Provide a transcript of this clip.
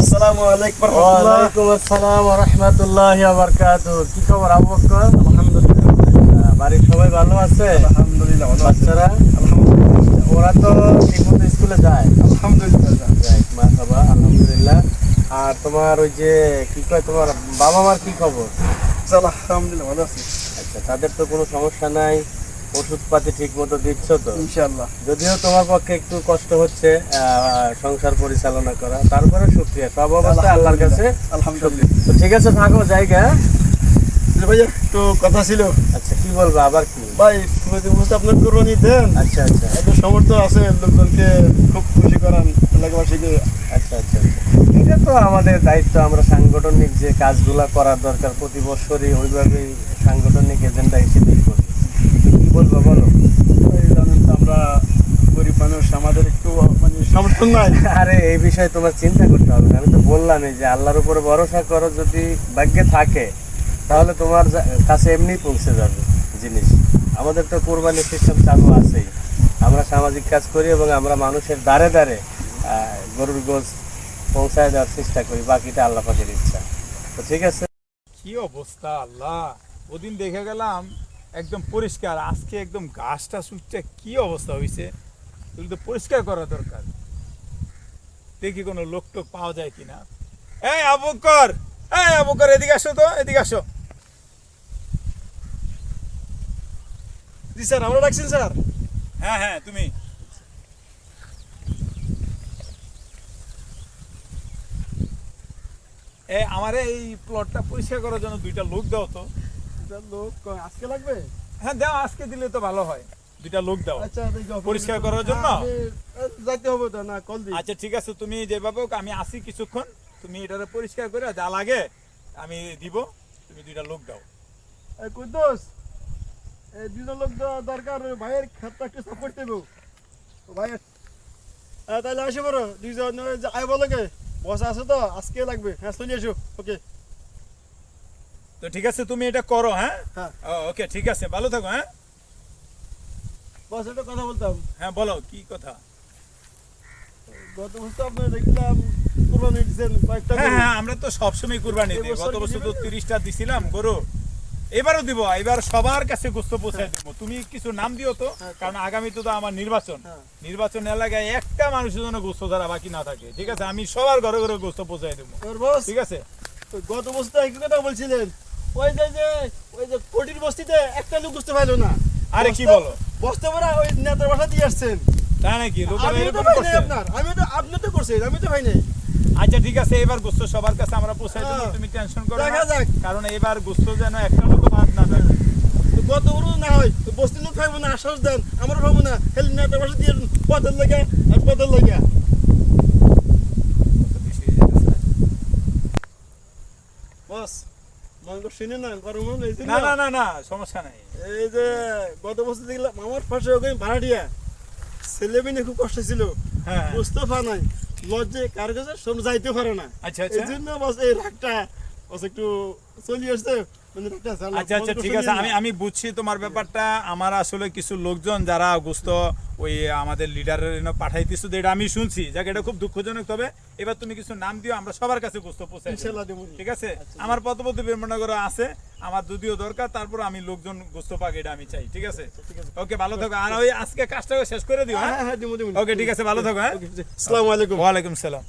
আসসালামু আলাইকুম ওয়ালাইকুম আসসালাম ওয়া রাহমাতুল্লাহি ওয়া বারাকাতুহু কি খবর আবু বকর? আলহামদুলিল্লাহ। বাড়ির সবাই ভালো আছে? আলহামদুলিল্লাহ ভালো বাচ্চারা? আলহামদুলিল্লাহ। ওরা তো ঠিকমতো স্কুলে যায়। আলহামদুলিল্লাহ। যাক মাশাআল্লাহ আলহামদুলিল্লাহ। আর তোমার ওই যে কি কয় তোমার বাবা মার কি খবর? আলহামদুলিল্লাহ ভালো আছি। আচ্ছা তাদের তো কোনো সমস্যা নাই। ওষুধপাতি ঠিক মতো দিচ্ছ তো? ইনশাআল্লাহ। যদিও তোমার পক্ষে একটু কষ্ট হচ্ছে সংসার পরিচালনা করা তারপরে শুক্রিয়া সব অবস্থা আল্লাহর কাছে আলহামদুলিল্লাহ। তো ঠিক আছে থাকো জায়গা। জি একটু কথা ছিল। আচ্ছা কি বলব আবার কি? ভাই তুমি যে বুঝতে আপনার কোরবানি দেন। আচ্ছা আচ্ছা। এত সমর্থ আছে লোকজনকে খুব খুশি করান এলাকাবাসীকে। আচ্ছা আচ্ছা আচ্ছা। এটা তো আমাদের দায়িত্ব আমরা সাংগঠনিক যে কাজগুলো করার দরকার প্রতি বছরই ওইভাবেই সাংগঠনিক এজেন্ডা হিসেবেই করি তো কি বলব বলো। জানেন তো আমরা গরিব মানুষ আমাদের একটু মানে সমর্থন নাই। আরে এই বিষয়ে তোমার চিন্তা করতে হবে আমি তো বললামই যে আল্লাহর উপরে ভরসা করো যদি ভাগ্যে থাকে তাহলে তোমার কাছে এমনি পৌঁছে যাবে জিনিস। আমাদের তো কোরবানি সিস্টেম চালু আছেই। আমরা সামাজিক কাজ করি এবং আমরা মানুষের দ্বারে দ্বারে গরুর গোস পৌঁছায় দেওয়ার চেষ্টা করি বাকিটা আল্লাহ পাকের ইচ্ছা। তো ঠিক আছে। কি অবস্থা আল্লাহ। ওদিন দেখে গেলাম একদম পরিষ্কার। আজকে একদম গাছটা সুচ্ছে কি অবস্থা হয়েছে এগুলো তো পরিষ্কার করা দরকার। দেখি কোনো লোক টোক পাওয়া যায় কিনা। এই আবুকর! এই আবুকর, এদিকে আসো তো, এদিকে আসো। জি স্যার, আমরা রাখছেন স্যার? হ্যাঁ হ্যাঁ তুমি। এই আমার এই প্লটটা পরিষ্কার করার জন্য দুইটা লোক দাও তো। লোক আজকে লাগবে? হ্যাঁ দাও আজকে দিলে তো ভালো হয়। দুইটা লোক দাও। আচ্ছা পরিষ্কার করার জন্য? হ্যাঁ, এ, যাইতে হবে তো না কল দিই। আচ্ছা ঠিক আছে তুমি যেভাবে হোক আমি আসি কিছুক্ষণ। তুমি এটারে পরিষ্কার করে যা লাগে আমি দিব। তুমি দুইটা লোক দাও। কুদ্দুস দুজন লোক দরকার ভাইয়ের ক্ষেতটা একটু সাপোর্ট দেবো। ভাইয়ের তাহলে আসে বড় দুইজন আয় বলো কে বস আছে তো আজকে লাগবে। হ্যাঁ চলে এসো ওকে। তো ঠিক আছে তুমি এটা করো হ্যাঁ? হ্যাঁ। ওকে ঠিক আছে ভালো থাকো হ্যাঁ? বস একটা কথা বলতাম হ্যাঁ বলো কি কথা? গত বছর আপনার দেখলাম কোরবানি দিচ্ছেন কয়েকটা হ্যাঁ হ্যাঁ আমরা তো সবসময় কুরবানি দিই। গত বছর তো তিরিশটা দিছিলাম গরু। এবারও দিব এবার সবার কাছে গোস্ত পৌঁছায় দিব। তুমি কিছু নাম দিও তো। কারণ আগামীতে তো আমার নির্বাচন। নির্বাচন এলাকায় একটা মানুষের জন্য গোস্ত দ্বারা বাকি না থাকে। ঠিক আছে আমি সবার ঘরে ঘরে গোস্ত পৌঁছায় দেবো। ঠিক আছে? গত বছর একই কথা বলছিলেন। ওই যে যে ওই যে কোটির বস্তিতে একটা লোক বুঝতে পারল না। আরে কি বলো? বস্তা ভরা ওই নেতার বাসা দিয়ে আসছেন। নাকি? আমি তো ভাই নাই আপনার আমি তো আপনি তো করছেন আমি তো ভাই নাই। আচ্ছা ঠিক আছে এবার গোস্ত সবার কাছে আমরা পৌঁছাই দেবো হ্যাঁ। তুমি টেনশন করো দেখা যাক। কারণ এবার গোস্ত যেন একটা লোক বাদ না থাকে গত না হয় তো বস্তির লোক খাইবো না আশ্বাস দেন আমরা খাব না। খালি নেতার বাসা দিয়ে পদের লাগে আর পদের লাগে। বস। না না না না না সমস্যা নাই। এই যে গত বছর দেখলাম আমার পাশে ওখানে ভাড়াটিয়া। ছেলে মেয়ে খুব কষ্ট ছিল। হ্যাঁ। মুস্তফা নাই লজ্জে কার কাছে যাইতে পারে না। আচ্ছা এই আচ্ছা জন্য বস এই রাগটা বস একটু চলে আসছে। মানে আচ্ছা আচ্ছা ঠিক আছে আমি আমি বুঝছি তোমার ব্যাপারটা। আমার আসলে কিছু লোকজন যারা গুস্ত ওই আমাদের লিডারের এটা আমি শুনছি। যাকে এটা খুব দুঃখজনক। তবে এবার তুমি কিছু নাম দিও আমরা সবার কাছে গুস্ত পৌঁছাই ঠিক আছে? আমার পদপতি বিড়ম্বনগর আছে আমার যদিও দরকার তারপর আমি লোকজন গুস্ত পাক এটা আমি চাই। ঠিক আছে? ওকে ভালো থাকো। আর ওই আজকে কাজটা শেষ করে দিও হ্যাঁ? হ্যাঁ হ্যাঁ দেবো ওকে ঠিক আছে ভালো থাকো হ্যাঁ? আসসালামু আলাইকুম। ওয়ালাইকুম সালাম।